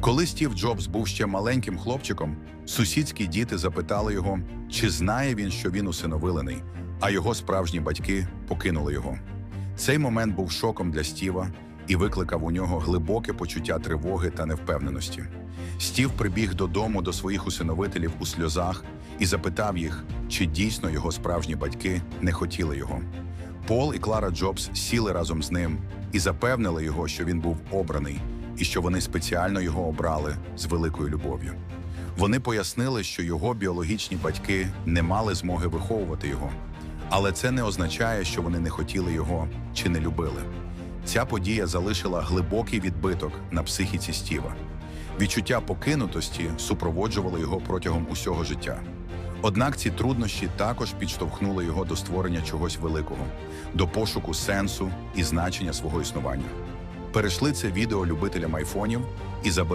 Коли Стів Джобс був ще маленьким хлопчиком, сусідські діти запитали його, чи знає він, що він усиновилений, а його справжні батьки покинули його. Цей момент був шоком для Стіва і викликав у нього глибоке почуття тривоги та невпевненості. Стів прибіг додому до своїх усиновителів у сльозах і запитав їх, чи дійсно його справжні батьки не хотіли його. Пол і Клара Джобс сіли разом з ним і запевнили його, що він був обраний і що вони спеціально його обрали з великою любов'ю. Вони пояснили, що його біологічні батьки не мали змоги виховувати його, але це не означає, що вони не хотіли його чи не любили. Ця подія залишила глибокий відбиток на психіці Стіва. Відчуття покинутості супроводжувало його протягом усього життя. Однак ці труднощі також підштовхнули його до створення чогось великого, до пошуку сенсу і значення свого існування. Перейшли це відео любителям айфонів і забери